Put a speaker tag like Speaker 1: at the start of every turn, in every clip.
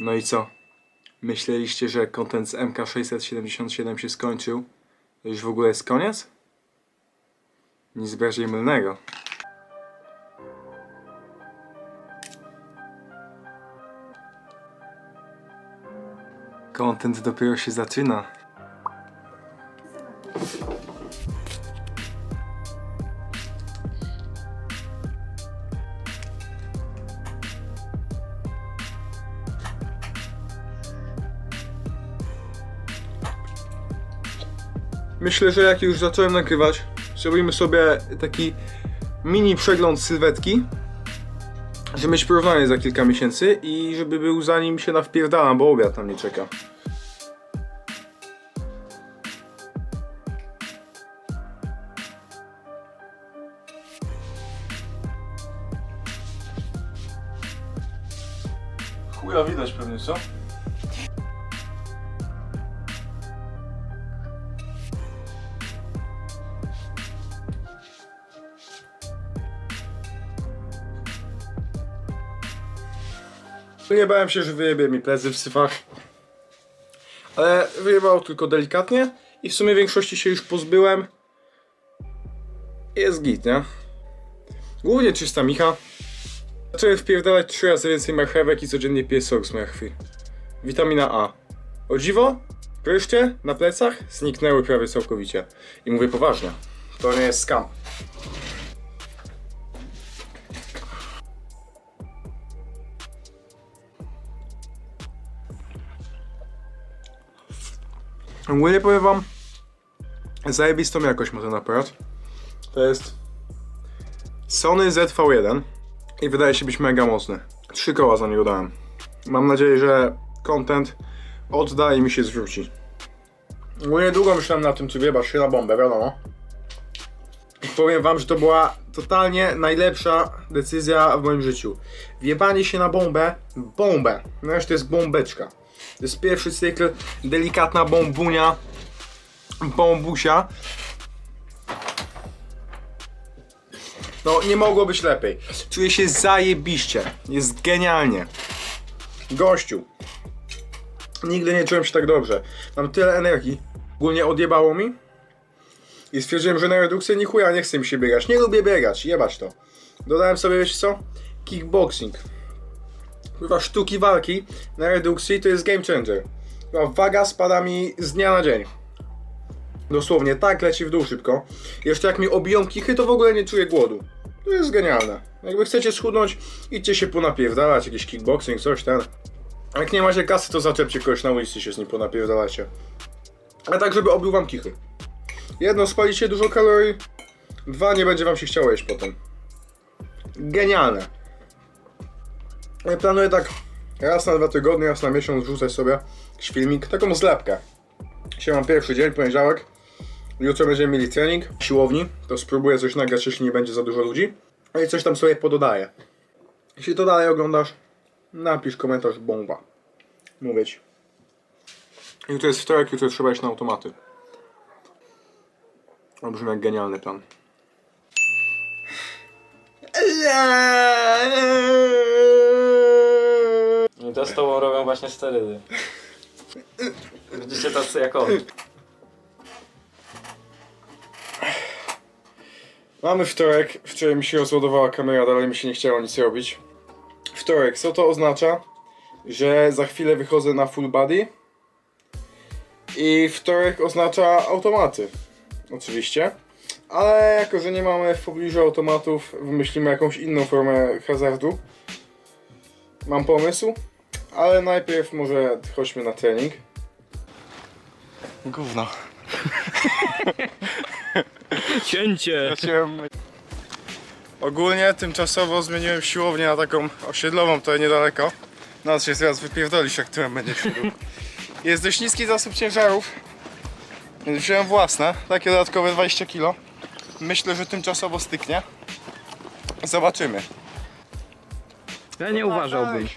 Speaker 1: No i co? Myśleliście, że content z MK677 się skończył? To już w ogóle jest koniec? Nic bardziej mylnego. Content dopiero się zaczyna. Myślę, że jak już zacząłem nagrywać, zrobimy sobie taki mini przegląd sylwetki, żeby mieć porównanie za kilka miesięcy i żeby był zanim się nawpierdalam, bo obiad tam nie czeka. Chuja widać pewnie, co? Wyjebałem się, że wyjebie mi plecy w syfach. Ale wyjebał tylko delikatnie i w sumie większości się już pozbyłem. Jest git, nie? Głównie czysta micha. Zacząłem wpierdalać trzy razy więcej marchewek i codziennie piję sok z marchwi. Witamina A. O dziwo, pryszcze na plecach zniknęły prawie całkowicie. I mówię poważnie. To nie jest skam. Ogólnie powiem wam, zajebistą jakość ma ten aparat. To jest Sony ZV1 i wydaje się być mega mocny. Trzy koła za niego dałem. Mam nadzieję, że content odda i mi się zwróci. Ogólnie długo myślałem na tym, czy wiebasz się na bombę, wiadomo. I powiem wam, że to była totalnie najlepsza decyzja w moim życiu. Wjebanie się na bombę, bombę. No to jest bombeczka. To jest pierwszy cykl, delikatna bombunia, bombusia. No nie mogło być lepiej. Czuję się zajebiście. Jest genialnie. Gościu. Nigdy nie czułem się tak dobrze. Mam tyle energii. Ogólnie odjebało mi. I stwierdziłem, że na redukcję ni chuja nie chcę mi się biegać. Nie lubię biegać, jebać to. Dodałem sobie, wiecie co? Kickboxing. Chyba sztuki walki na redukcji to jest game changer. Chyba waga spada mi z dnia na dzień. Dosłownie, tak leci w dół szybko. Jeszcze jak mi obiją kichy, to w ogóle nie czuję głodu. To jest genialne. Jakby chcecie schudnąć, idźcie się ponapierdalać, jakiś kickboxing, coś ten. Jak nie macie kasy, to zaczepcie kogoś na ulicy się z nim ponapierdalacie. A tak, żeby obił wam kichy. Jedno, spalicie dużo kalorii. Dwa, nie będzie wam się chciało jeść potem. Genialne. Planuję tak raz na dwa tygodnie, raz na miesiąc wrzucać sobie filmik, taką zlepkę. Dzisiaj mam pierwszy dzień, poniedziałek. Jutro będziemy mieli trening siłowni, to spróbuję coś nagrać, jeśli nie będzie za dużo ludzi. No i coś tam sobie pododaję. Jeśli to dalej oglądasz, napisz komentarz bomba. Mówię ci. Jutro jest wtorek, jutro trzeba iść na automaty. To brzmi jak genialny plan.
Speaker 2: To z tobą robią właśnie sterydy. Widzicie tacy jak on.
Speaker 1: Mamy wtorek, wczoraj mi się rozładowała kamera, dalej mi się nie chciało nic robić. Wtorek, co to oznacza? Że za chwilę wychodzę na full body. I wtorek oznacza automaty. Oczywiście. Ale jako, że nie mamy w pobliżu automatów, wymyślimy jakąś inną formę hazardu. Mam pomysł, ale najpierw może chodźmy na trening. Gówno.
Speaker 2: Cięcie!
Speaker 1: Ogólnie tymczasowo zmieniłem siłownię na taką osiedlową, to niedaleko. Nas się zaraz wypierdolisz, jak którym będzie szedł. Jest dość niski zasób ciężarów. Więc wziąłem własne, takie dodatkowe 20 kg. Myślę, że tymczasowo styknie. Zobaczymy.
Speaker 2: Ja nie uważałbym.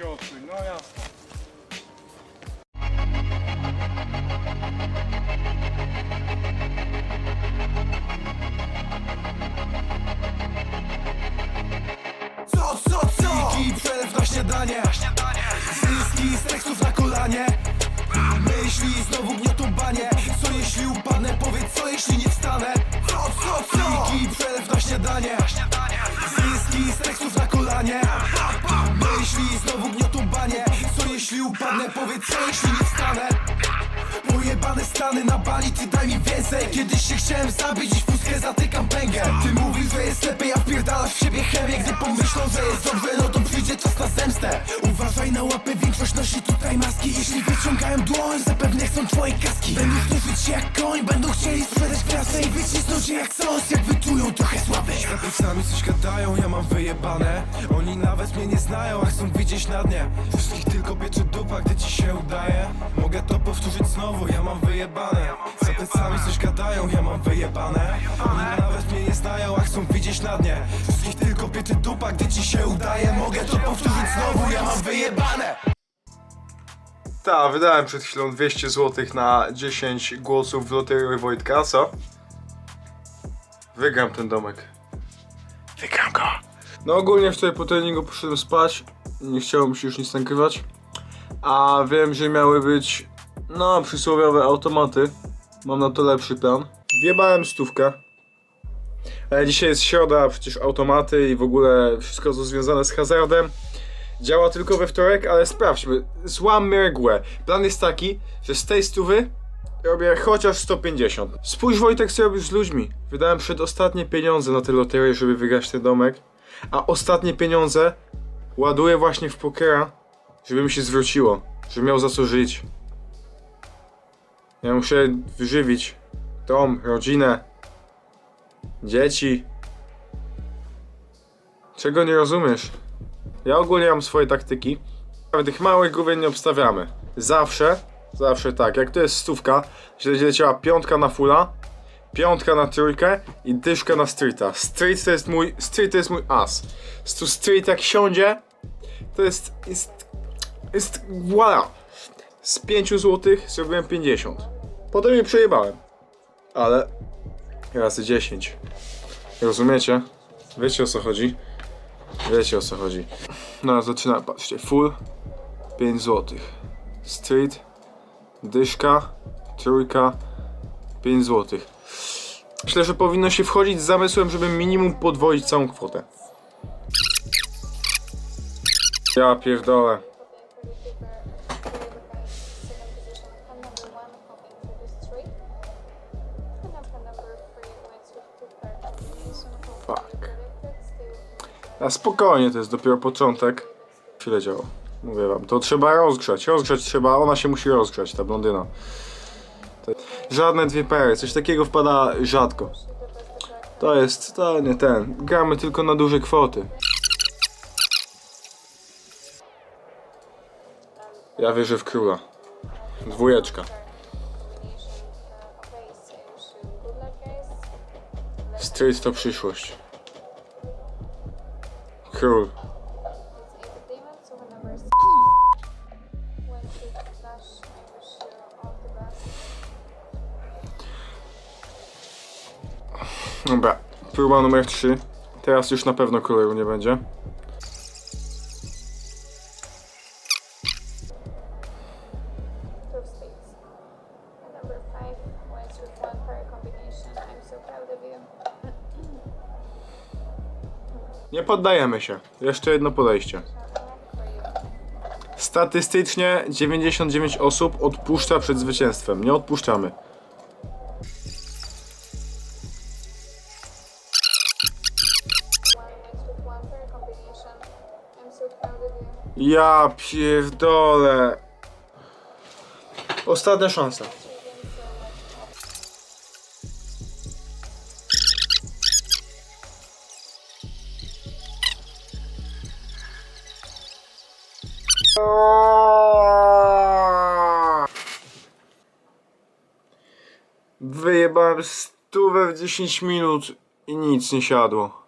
Speaker 2: Upadnę? Powiedz co jeśli nie wstanę? Stany na bali, ty daj mi więcej. Kiedyś się chciałem zabić w pustkę zatykam pęgę. Ty mówisz, że jest lepiej, a wpierdalasz w siebie chemię Gdy pomyślą, że jest dobrze, no to przyjdzie czas na zemstę. Uważaj na łapę, większość nosi tutaj maski. Jeśli wyciągają dłoń, zapewne chcą twojej kaski. Będą służyć się jak koń, będą chcieli sprzedać prasę I wycisnąć się jak sos, jak wyczują trochę sławy Za plecami coś gadają, ja mam wyjebane. Oni nawet mnie nie znają, a chcą widzieć na dnie. Wszystkich tylko pieczy dupa, gdy ci się udaje. Mogę to powtórzyć znowu, ja mam wyjebane Za plecami coś gadają, ja mam wyjebane Oni nawet mnie nie znają, a chcą widzieć na dnie Wszystkich tylko pieczy dupa, gdy ci się udaje Mogę to powtórzyć znowu, ja mam wyjebane
Speaker 1: Tak, wydałem przed chwilą 200 zł na 10 głosów w loterii Wojtka, co? Wygram ten domek. Wygram go. No ogólnie wczoraj po treningu poszedłem spać. Nie chciało mi się już nic nagrywać. A wiem, że miały być, no, przysłowiowe automaty. Mam na to lepszy plan. Wjebałem stówkę. Ale dzisiaj jest środa, przecież automaty i w ogóle wszystko co związane z hazardem. Działa tylko we wtorek, ale sprawdźmy. Złammy regułę. Plan jest taki, że z tej stówy robię chociaż 150. Spójrz Wojtek, co robisz z ludźmi. Wydałem przedostatnie pieniądze na tę loterię, żeby wygrać ten domek. A ostatnie pieniądze ładuję właśnie w pokera, żeby mi się zwróciło. Żebym miał za co żyć. Ja muszę wyżywić dom, rodzinę, dzieci. Czego nie rozumiesz? Ja ogólnie mam swoje taktyki. Tych małych główien nie obstawiamy. Zawsze, zawsze tak. Jak to jest stówka, źle leciała piątka na fulla, piątka na trójkę i dyszka na streeta. Street to jest mój, street to jest mój as. Tu street jak siądzie, to jest, jest, jest, voilà. Z 5 zł zrobiłem 50. Potem je przejebałem. Ale razy 10. Rozumiecie? Wiecie o co chodzi? Wiecie o co chodzi. No, zaczynamy, patrzcie, full 5 zł. Street, dyszka, trójka, 5 zł. Myślę, że powinno się wchodzić z zamysłem, żeby minimum podwoić całą kwotę. Ja pierdolę. A spokojnie, to jest dopiero początek. Chwilę działo. Mówię wam, to trzeba rozgrzać. Rozgrzać trzeba, ona się musi rozgrzać, ta blondyna. To... Żadne dwie pery, coś takiego wpada rzadko. To jest, to nie ten. Gramy tylko na duże kwoty. Ja wierzę w króla. Dwójeczka. Street to przyszłość. Król. Dobra, próba numer 3. Teraz już na pewno królu nie będzie. Poddajemy się. Jeszcze jedno podejście. Statystycznie 99 osób odpuszcza przed zwycięstwem. Nie odpuszczamy. Ja pierdolę. Ostatnia szansa. Wyjebałem stówę w 10 minut i nic nie siadło.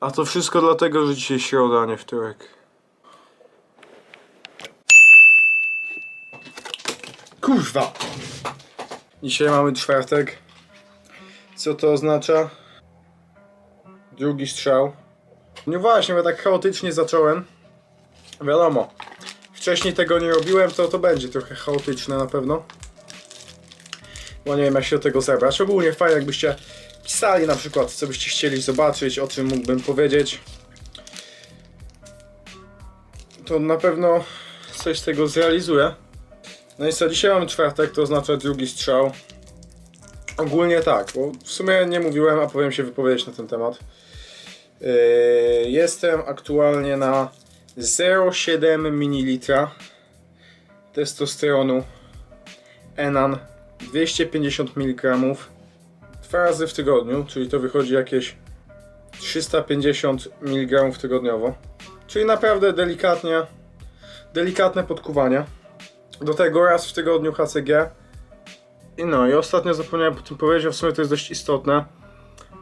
Speaker 1: A to wszystko dlatego, że dzisiaj środa, a nie wtorek. Kurwa! Dzisiaj mamy czwartek. Co to oznacza? Drugi strzał. No właśnie, bo tak chaotycznie zacząłem. Wiadomo, wcześniej tego nie robiłem, to to będzie trochę chaotyczne na pewno. Bo nie wiem jak się do tego zebrać. Ogólnie fajnie jakbyście pisali na przykład, co byście chcieli zobaczyć, o czym mógłbym powiedzieć. To na pewno coś z tego zrealizuję. No i co, dzisiaj mamy czwartek, to oznacza drugi strzał. Ogólnie tak, bo w sumie nie mówiłem, a powiem się wypowiedzieć na ten temat. Yy, jestem aktualnie na 0,7 ml testosteronu Enan 250 mg dwa razy w tygodniu, czyli to wychodzi jakieś 350 mg tygodniowo. Czyli naprawdę delikatnie, delikatne podkuwanie. Do tego raz w tygodniu HCG. I no, i ostatnio zapomniałem po tym powiedzieć, a w sumie to jest dość istotne.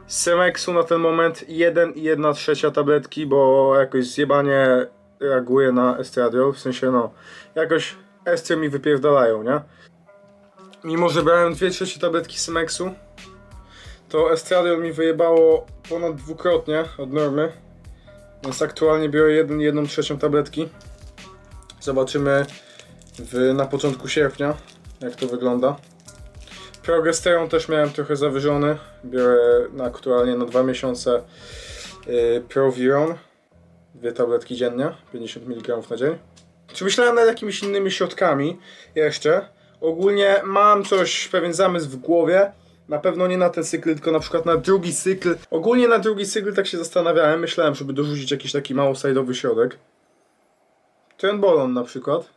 Speaker 1: Z Semexu na ten moment 1 i 1 trzecia tabletki, bo jakoś zjebanie reaguje na estradiol, w sensie no, jakoś estry mi wypierdalają, nie? Mimo, że brałem 2 trzecie tabletki Semexu, to estradiol mi wyjebało ponad dwukrotnie od normy. Więc aktualnie biorę 1 jedną trzecią tabletki. Zobaczymy w, na początku sierpnia, jak to wygląda. Progesteron też miałem trochę zawyżony. Biorę aktualnie na dwa miesiące yy, Proviron. Dwie tabletki dziennie, 50 mg na dzień. Czy myślałem nad jakimiś innymi środkami jeszcze? Ogólnie mam coś, pewien zamysł w głowie. Na pewno nie na ten cykl, tylko na przykład na drugi cykl. Ogólnie na drugi cykl tak się zastanawiałem. Myślałem, żeby dorzucić jakiś taki mało side'owy środek. Trenbolon na przykład.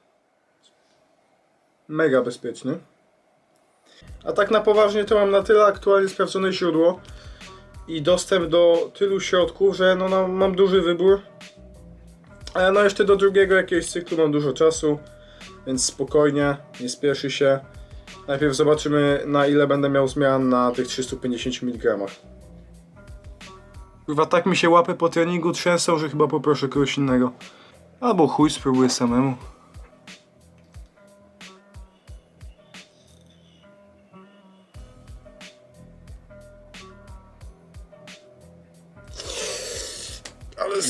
Speaker 1: Mega bezpieczny. A tak na poważnie to mam na tyle aktualnie sprawdzone źródło i dostęp do tylu środków, że no, no mam duży wybór. Ale no jeszcze do drugiego jakiegoś cyklu mam dużo czasu, więc spokojnie, nie spieszy się. Najpierw zobaczymy na ile będę miał zmian na tych 350 mg. Chyba tak mi się łapy po treningu trzęsą, że chyba poproszę kogoś innego. Albo chuj, spróbuję samemu.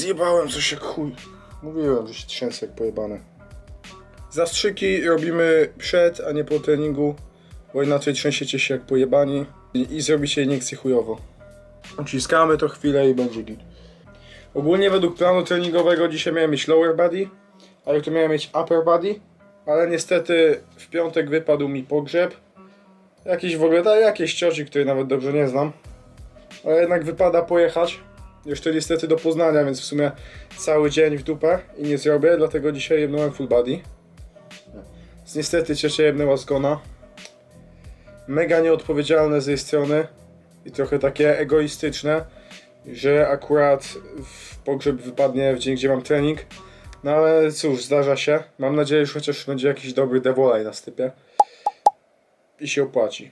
Speaker 1: Zjebałem coś jak chuj. Mówiłem, że się trzęsę jak pojebane. Zastrzyki robimy przed, a nie po treningu, bo inaczej trzęsiecie się jak pojebani i, i zrobicie iniekcję chujowo. Uciskamy to chwilę i będzie git. Ogólnie według planu treningowego dzisiaj miałem mieć lower body, a jutro miałem mieć upper body, ale niestety w piątek wypadł mi pogrzeb. Jakiś w ogóle, tak, jakieś cioci, której nawet dobrze nie znam. Ale jednak wypada pojechać. Jeszcze niestety do Poznania, więc w sumie cały dzień w dupę i nie zrobię, dlatego dzisiaj jebnąłem full body. Więc niestety ciocia jebnęła zgona. Mega nieodpowiedzialne z jej strony i trochę takie egoistyczne, że akurat w pogrzeb wypadnie w dzień, gdzie mam trening. No ale cóż, zdarza się. Mam nadzieję, że chociaż będzie jakiś dobry devolaj na stypie. I się opłaci.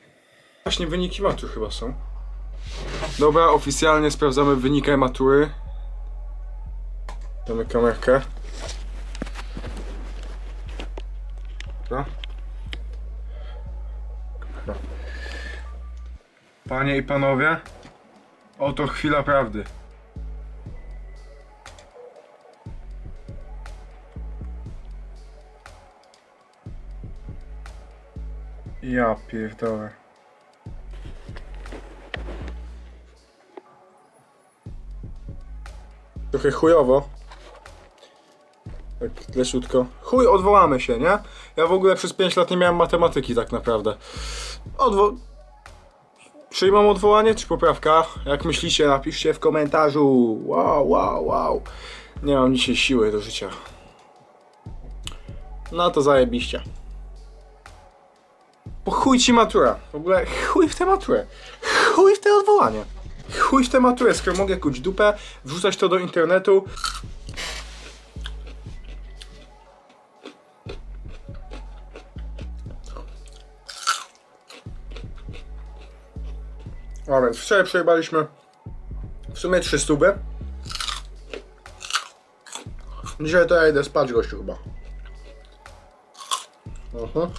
Speaker 1: Właśnie wyniki matury chyba są. Dobra, oficjalnie sprawdzamy wynik matury. Damy kamerkę. Dobra. Panie i panowie, oto chwila prawdy. Ja pierdolę. Trochę chujowo. Tak leciutko. Chuj, odwołamy się, nie? Ja w ogóle przez 5 lat nie miałem matematyki tak naprawdę. Odwo... Przyjmą odwołanie czy poprawka? Jak myślicie, napiszcie w komentarzu. Wow, wow, wow. Nie mam dzisiaj siły do życia. No to zajebiście. Po chuj ci matura. W ogóle chuj w tę maturę. Chuj w te odwołanie. Chuj w tę maturę, skoro mogę kuć dupę, wrzucać to do internetu. A więc wczoraj przejebaliśmy w sumie 3 stówy. Dzisiaj to ja idę spać gościu chyba. Mhm.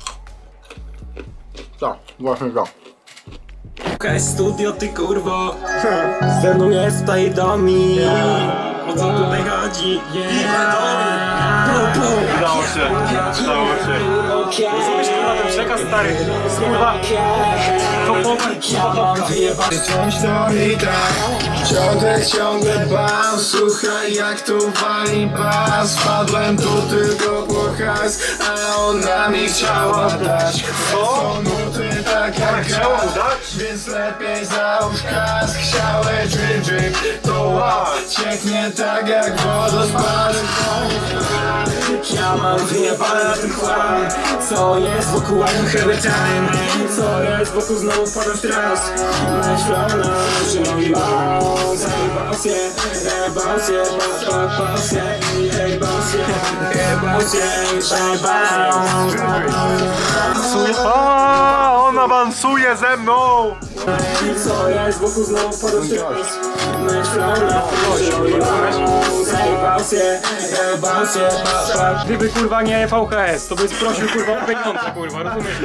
Speaker 1: Tak, właśnie tak.
Speaker 3: Okej, studio ty kurwo Ze mną jest tutaj domi O co tutaj chodzi? Yeah.
Speaker 4: się, stało się. Rozumiesz kurwa ten przekaz stary? Kurwa, topowa,
Speaker 5: Wciąż to i tak Ciągle, ciągle bam Słuchaj jak tu wali bas Wpadłem tu tylko po hajs A ona mi chciała dać. Co? nuty tak jak
Speaker 4: chciała dać?
Speaker 5: Więc lepiej załóż kask. Chciały drip drip To łap. Cieknie tak jak wodospad. Ja mam wyjebane ten chłam. Co jest wokół I don't have a time? Co jest wokół znowu wpadam w trans Myślano, że mi bounce Zajebał się, zajebał się Pa, pa, pa się Zajebał się, zajebał się Zajebał się
Speaker 4: A, on awansuje ze mną!
Speaker 5: Co jest wokół znowu wpadam w bounce zajebał się Pa, pa,
Speaker 4: Gdyby kurwa nie VHS, to byś prosił kurwa o pieniądze kurwa, rozumiesz?